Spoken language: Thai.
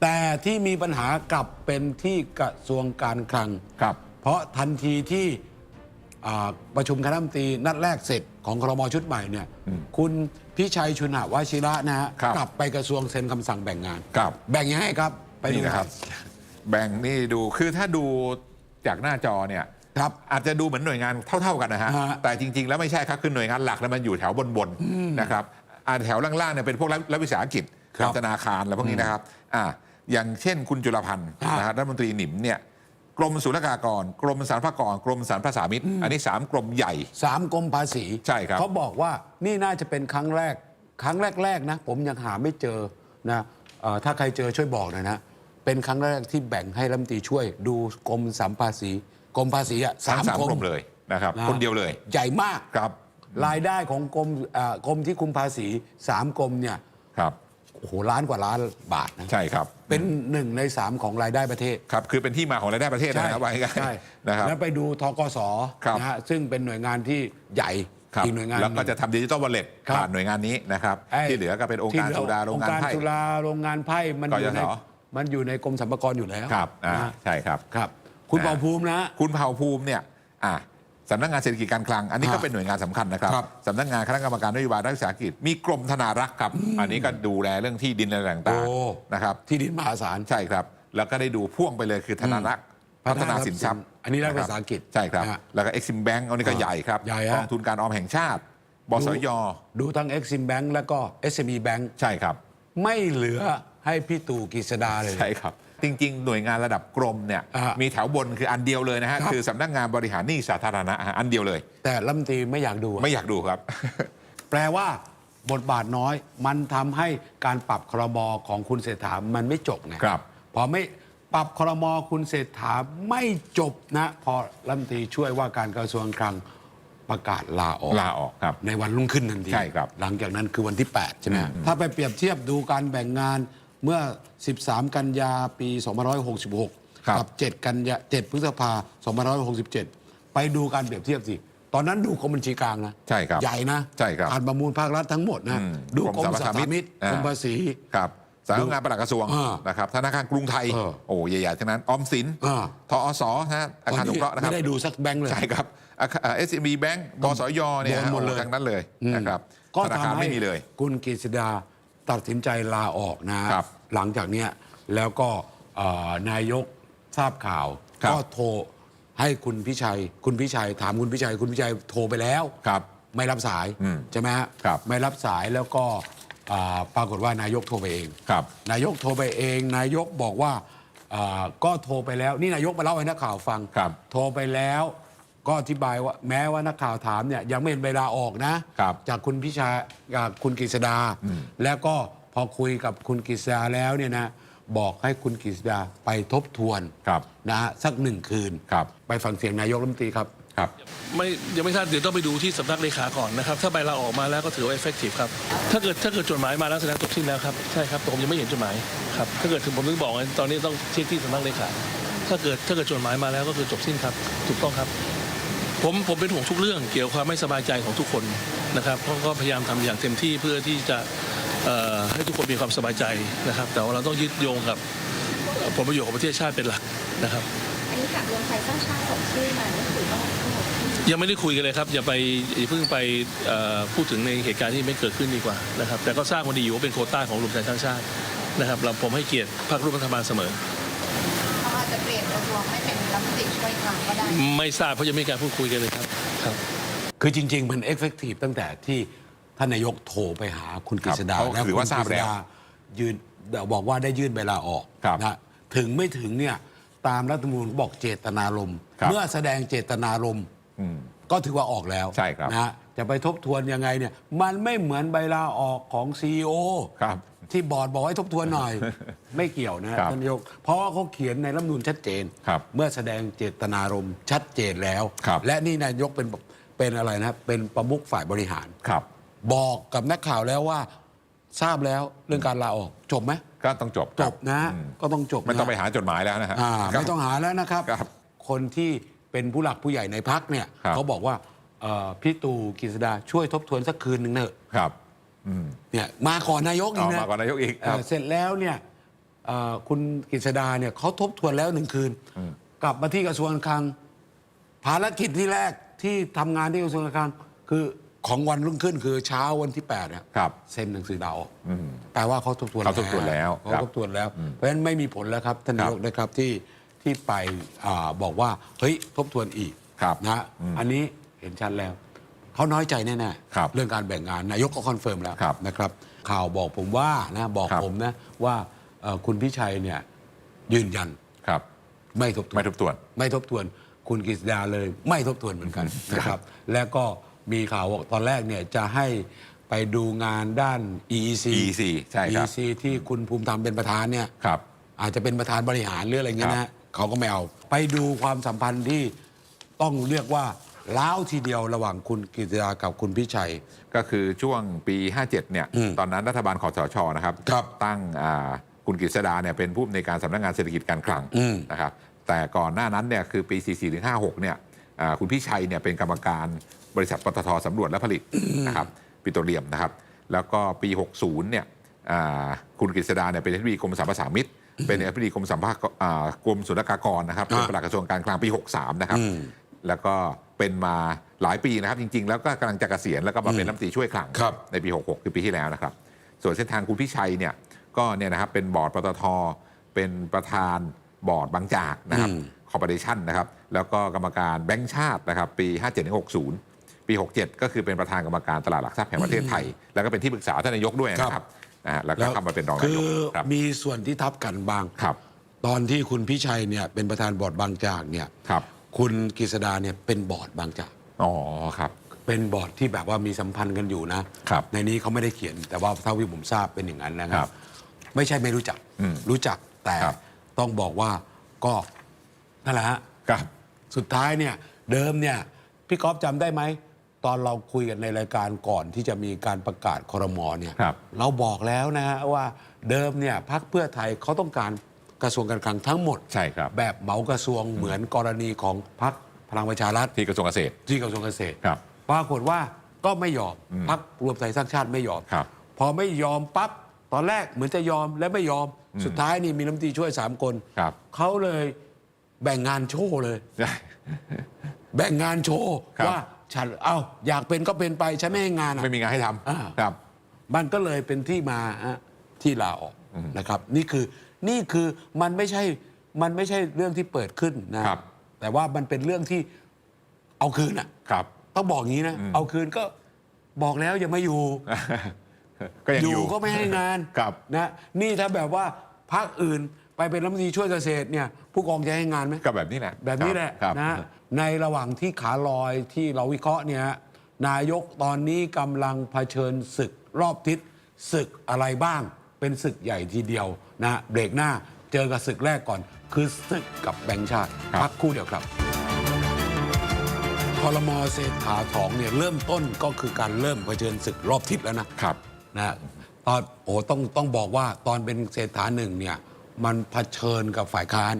แต่ที่มีปัญหากลับเป็นที่กระทรวงการคลัง ครับ เพราะทันทีที่อ่าประชุมคณะรัฐมนตรีนัดแรกเสร็จของครมชุดใหม่เนี่ยคุณพิชัยชุนหวชิระนะฮะครับ กลับไปกระทรวงเซ็นคำสั่งแบ่งงาน ครับ แบ่งยังไงครับไปดูนี่นะครับ แบ่งนี่ดูคือถ้าดูจากหน้าจอเนี่ย ครับ อาจจะดูเหมือนหน่วยงานเท่า ๆกันนะฮะ ฮะแต่จริง ๆ แล้วไม่ใช่ครับ คือหน่วยงานหลักแล้วมันอยู่แถวบนๆนะครับอ่าแถวล่างๆเนี่ยเป็นพวกรัฐรัฐวิสาหกิจครับ ธนาคารอะไรพวกนี้นะครับ อ่า อย่างเช่นคุณจุลพันธ์ฮะนะฮะรัฐมนตรีหนิมเนี่ยกรมศุลกากร กรมสรรพากร กรมสรรพสามิตอันนี้สามกรมใหญ่ สามกรมภาษีใช่ครับ เขาบอกว่านี่น่าจะเป็นครั้งแรก ครั้งแรกๆนะ ผมยังหาไม่เจอนะเอ่อถ้าใครเจอช่วยบอกหน่อยนะ เป็นครั้งแรกที่แบ่งให้รัฐมนตรีช่วยดูกรมสัมภาษีกรมภาษีอะทั้สางมสามกรกรมมเลยนะครับนะคนเดียวเลยใหญ่มาก ครับรายได้ของกรมเอ่อกรมที่คุมภาษีสามกรมเนี่ย ครับ โอ้โหล้านกว่าล้านบาทนะใช่ครับ เป็นหนึ่งในสามของรายได้ประเทศ ครับ คือเป็นที่มาของรายได้ประเทศนะครับว่าง่ายๆใช่นะครับ แล้วไปดูทกสครับ นะฮะซึ่งเป็นหน่วยงานที่ใหญ่ครับอีกหน่วยงานหแล้วนึ่ง ก็จะทำดิจิตอลวอลเล็ตครับ ผ่านหน่วยงานนี้นะครับไอ้ที่เหลือก็เป็นองค์การที่เหลืสุราโรงงานองค์การไพ่ สุราโรงงานไพ่มันอยู่ในกยศมันอยู่ในกรมสรรพากรอยู่แล้วครับอ่านะใช่ครับ ครับ คุณอ่าเป่าภูมินะ คุณเผ่าภูมิเนี่ยอ่า สำนักงานเศรษฐกิจการคลัง อันนี้ก็อ่าเป็นหน่วยงานสำคัญนะครับครับสำนักงานคณะกรรมการนโยบายรัฐวิสาหกิจมีกรมธนารักษ์ครับ อันนี้ก็ดูแลเรื่องที่ดินอะไรต่างโอ้ ๆนะครับที่ดินมหาศาล ใช่ครับ แล้วก็ได้ดูพ่วงไปเลยคือธนารักษ์อืมพัฒนาสินทรัพย์อันนี้รัฐะคบวิสาหกิจใช่ครับนะฮะแล้วก็เอ็กซิมแบงก์อันนี้ก็อ่าใหญ่ครับใหญ่ฮะ กองทุนการออมแห่งชาติบสยดูทั้ง Exim Bank แล้วก็ SME Bank ใช่ครับ ไม่เหลือให้พี่ตู่กฤษดาเลย ใช่ครับ จริง ๆ หน่วยงานระดับกรมเนี่ยอ่ามี มีแถวบนคืออันเดียวเลยนะฮะครับคือสำนักงานบริหารหนี้สาธารณะฮะอันเดียวเลย แต่รัฐมนตรีไม่อยากดูอะไม่อยากดูครับ แปลว่าบทบาทน้อย มันทำให้การปรับครมของคุณเศรษฐามันไม่จบไงครับ พอไม่ปรับครมคุณเศรษฐาไม่จบนะ พอรัฐมนตรีช่วยว่าการกระทรวงคลังประกาศลาออก ลาออกครับ ในวันรุ่งขึ้นทันทีใช่ครับหลังจากนั้นคือวันที่ 8 ใช่ไหมถ้าไปเปรียบเทียบดูการแบ่งงาน เมื่อ 13 กันยาปี 2566 ครับ กับ 7 กันยา7พฤษภา2567 ไปดูการเปรียบเทียบสิ ตอนนั้นดูกรมบัญชีกลางนะ ใช่ครับใหญ่นะใช่ครับการประมูลภาครัฐทั้งหมดนะ อืมดูกรมกรมสสรรรรพพสามิมิตตรอ่า กรมภาษี ครับสำนักงานปลัดกระทรวงอ่านะครับธนาคารกรุงไทย เออโอ้ใหญ่ๆทั้งนั้นออมสินอ่า ทอสนะฮะอาคารสงเคราะห์นะครับ ไม่ได้ดูสักแบงค์เลย ใช่ครับเอสบีแบงก์บสยเนี่ยโดนหมดเลยโอ้ทั้งนั้นเลยนะครับก็ธนาคารทำให้ไม่มีเลย คุณกฤษดา ตัดสินใจลาออกนะ ครับหลังจากเนี้ยแล้วก็เอ่อนายกทราบข่าว ครับ ก็โทรให้คุณพิชัย คุณพิชัยถามคุณพิชัย คุณพิชัยโทรไปแล้ว ครับ ไม่รับสายอืมใช่ไหมฮะครับ ไม่รับสายแล้วก็อ่าปรากฏว่านายกโทรไปเอง ครับ นายกโทรไปเอง นายกบอกว่าอ่าก็โทรไปแล้ว นี่นายกมาเล่าให้นักข่าวฟัง ครับโทรไปแล้ว ก็อธิบายว่าแม้ว่านักข่าวถามเนี่ยยังไม่เห็นเวลาออกนะ ครับจากคุณพิชาจากคุณกฤษดา แล้วก็พอคุยกับคุณกฤษดาแล้วเนี่ยนะบอกให้คุณกฤษดาไปทบทวนครับนะฮะสักหนึ่งคืน ครับ ไปฟังเสียงนายกรัฐมนตรีครับ ครับ ไม่ยังไม่ทราบเดี๋ยวต้องไปดูที่สำนักเลขาก่อนนะครับ ถ้าใบลาออกมาแล้วก็ถือว่า effective ครับ ถ้าเกิดถ้าเกิดจดหมายมาแล้วแสดงจบสิ้นแล้วครับ ใช่ครับแต่ผมยังไม่เห็นจดหมายครับ ถ้าเกิดถึงผมถึงบอกไงตอนนี้ต้องเช็คที่สำนักเลขา ถ้าเกิดถ้าเกิดจดหมายมาแล้วก็คือจบสิ้นครับ ถูกต้องครับ ผมผมเป็นห่วงทุกเรื่องเกี่ยวกับความไม่สบายใจของทุกคนนะครับเพราก็พยายามทำอย่างเต็มที่เพื่อที่จะเอ่อให้ทุกคนมีความสบายใจนะครับ แต่ว่าเราต้องยึดโยงกับผลประโยชน์ของประเทศชาติเป็นหลักนะครับ อันนี้จากรวมไทยสร้างชาติส่งชื่อมานี่คือต้องทั้งหมดที่ยังไม่ได้คุยกันเลยครับ อย่าไปอย่าเพิ่งไปเอ่อพูดถึงในเหตุการณ์ที่ไม่เกิดขึ้นดีกว่านะครับแต่ก็ทราบวันดีอยู่ว่าเป็นโควต้าของรวมไทยสร้างชาตินะครับเราผมให้เกียรติพรรคร่วมรัฐบาลเสมอ จจะเปลี่ยนกระทรวงให้เป็นรัฐมนตรีช่วยคลังก็ได้ ไม่ทราบเพราะยังไม่มีการพูดคุยกันเลยครับครับ คือจริง ๆ มันเอฟเฟกตีฟตั้งแต่ที่ท่านนายกโทรไปหาคุณกฤษดาครับเขาถือว่าคุณทราบแล้วกฤษดยืนบอกว่าได้ยื่นใบลาออกครับนะถึงไม่ถึงเนี่ยตามรัฐธรรมนูญบอกเจตนารมณ์ครับเมื่อแสดงเจตนารมณ์อืมก็ถือว่าออกแล้วใช่ครับนะฮะจะไปทบทวนยังไงเนี่ย มันไม่เหมือนใบลาออกของซีอครับ ที่บอร์ดบอกให้ทบทวนหน่อย ไม่เกี่ยวนะฮะครับท่านนายกเพราะว่าเขาเขียนในรัฐธรรมนูญชัดเจน ครับเมื่อแสดงเจตนารมณ์ชัดเจนแล้ว ครับ และนี่นายกเป็นเป็นอะไรนะเป็นประมุขฝ่ายบริหาร ครับ บอกกับนักข่าวแล้วว่าทราบแล้วเรื่องการลาออกจบไหมก็ต้องจบจครับนะ อืมก็ต้องจบไม่ต้องไปนะหาจดหมายแล้วนะฮะอ่าครับ ไม่ต้องหาแล้วนะครับ ครับคนที่เป็นผู้หลักผู้ใหญ่ในพักเนี่ยครับ เขาบอกว่าเอ่อพี่ตู่กฤษดาช่วยทบทวนสักคืนหนึ่งเถอะครับอืม เนี่ยมาก่อนนายกอีเอากนะมาก่อนนายกอีกเอ่ครัอบเสร็จแล้วเนี่ยเอ่อคุณกฤษดาเนี่ยเขาทบทวนแล้วหนึ่งคืน กลับมาที่กระทรวงการคลัง ภารกิจที่แรกที่ทำงานที่กระทรวงการคลัง คือของวันรุ่งขึ้นคือเช้าวันที่8เนี่ยครับเซ็นหนังสือลาออกแปลว่าเขาทบทวนเขาทบทวนแล้วเขาครับทบทวนแล้ว เพราะฉะนั้นไม่มีผลแล้วครับท่านครันาบยกนะครับที่ที่ไปอาบอกว่าเฮ้ยทบทวนอีกครับนะฮะอันนี้เห็นชัดแล้ว เขาน้อยใจแน่ครับๆเรื่องการแบ่งงานนายกก็คอนเฟิร์มแล้วครับนะครับข่าวบอกผมว่านะบอกครับผมนะว่าเอ่อคุณพิชัยเนี่ยยืนยันครับไม่ทบทวนไม่ทบทวน ไม่ทบทวน คุณกฤษดาเลยไม่ทบทวนเหมือนกันนะครับ แล้วก็มีข่าวว่าตอนแรกเนี่ยจะให้ไปดูงานด้าน EEC EEC ใช่ครับ EEC ที่คุณภูมิธรรมเป็นประธานเนี่ยครับอาจจะเป็นประธานบริหารหรืออะไรเงี้ยครันะบเขาก็ไม่เอา ไปดูความสัมพันธ์ที่ต้องเรียกว่า ล้าวทีเดียวระหว่างคุณกฤษดากับคุณพิชัย ก็คือช่วงปี 57 เนี่ย อืมตอนนั้นรัฐบาลคอสชนะครับ ครับตั้งอ่าคุณกฤษดาเนี่ยเป็นผู้อำนวยการสำนักงานเศรษฐกิจการคลังอืม นะครับ แต่ก่อนหน้านั้นเนี่ยคือปี 44ถึง56 เนี่ยอ่าคุณพี่ชัยเนี่ยเป็นกรรมการบริษัทปตทสำรวจและผลิตนะครับปิโตรเลียมนะครับ แล้วก็ปี 60 เนี่ยอ่าคุณกฤษดาเนี่ยเป็นอธิบดีกรมสรรพสามิตเป็นอธิบดีกรมสัมภากอ่ากรมศุลกากรนะครับเป็นอ่าปลัดกระทรวงการคลังปี 63 นะครับ อืม แล้วก็เป็นมาหลายปีนะครับ จริง ๆ แล้วก็กำลังจะเกษียณแล้วก็มาเป็นรัฐมนตรีช่วยคลังครับในปี 66 คือปีที่แล้วนะครับ ส่วนเส้นทางคุณพิชัยเนี่ยก็เนี่ยนะครับเป็นบอร์ดปตท เป็นประธานบอร์ดบางจากนะครับอืมคอร์ปอเรชั่นนะครับแล้วก็กรรมการแบงก์ชาตินะครับปี 57-60 ปี 67 ก็คือเป็นประธานกรรมการตลาดหลักทรัพย์แห่งประเทศไทย แล้วก็เป็นที่ปรึกษาท่านนายกด้วยนะครับนะฮะแล้วก็เข้ามาเป็นรองนาคืยกอครับมีส่วนที่ทับกันบางครับ ตอนที่คุณพิชัยเนี่ยเป็นประธานบอร์ดบางจากเนี่ยครับ คุณกฤษดาเนี่ยเป็นบอร์ดบางจากอ๋อครับ เป็นบอร์ดที่แบบว่ามีสัมพันธ์กันอยู่นะ ครับในนี้เขาไม่ได้เขียนแต่ว่าเท่าที่ผมทราบเป็นอย่างนั้นนะคครัรับ บ ไม่ใช่ไม่รู้จักอืมรู้จักแต่ครับ ต้องบอกว่าก็นั่นแหละฮะ ครับ สุดท้ายเนี่ยเดิมเนี่ยพี่ก๊อฟจำได้ไหม ตอนเราคุยกันในรายการก่อนที่จะมีการประกาศคอรมอเนี่ยครับ เราบอกแล้วนะฮะว่าเดิมเนี่ยพักเพื่อไทยเขาต้องการ กระทรวงการคลังทั้งหมด ใช่ครับ แบบเหมากระทรวงเหมือนกรณีของพักพลังประชารัฐที่กระทรวงเกษตรที่กระทรวงเกษตรครับ ปรากฏว่าก็ไม่ยอมอืมพักรวมไทยสร้างชาติไม่ยอม ครับ พอไม่ยอมปั๊บตอนแรกเหมือนจะยอมและไม่ยอมสุดท้ายนี่มีน้ำตรีช่วยสามคน ครับ เขาเลยแบ่งงานโชว์เลย แบ่งงานโชว์ครับ ว่าฉันเอ้าอยากเป็นก็เป็นไปฉันไม่ให้งานอะ ไม่มีงานให้ทอ่าำครับ มันก็เลยเป็นที่มาฮะที่ลาออกนะครับ นี่คือ นี่คือมันไม่ใช่มันไม่ใช่เรื่องที่เปิดขึ้นนะครับ แต่ว่ามันเป็นเรื่องที่เอาคืนอะครับ ต้องบอกงี้นะ เอาคืนก็บอกแล้วอย่ามาอยู่ ก็ยังออยู่ยู่ก็ไม่ให้งานครับนะนี่ถ้าแบบว่าพักอื่นไปเป็นรัฐมนตรีช่วยเกษตรเนี่ย ผู้กองจะให้งานไหม ก็แบบนี้แหละแบบนี้แหละครับ นะในระหว่างที่ขาลอยที่เราวิเคราะห์เนี่ยนายกตอนนี้กำลังเผชิญศึกรอบทิศศึกอะไรบ้าง เป็นศึกใหญ่ทีเดียวนะเบรกหน้าเจอกับศึกแรกก่อน คือศึกกับแบงค์ชาติครับพักครู่เดียวครับพลมเศรษฐาทองเนี่ยเริ่มต้นก็คือการเริ่มเผชิญศึกรอบทิศแล้วนะครับนะตอนโอ้ต้องต้องบอกว่าตอนเป็นเศรษฐาหนึ่งเนี่ยมันเผชิญกับฝ่ายค้าน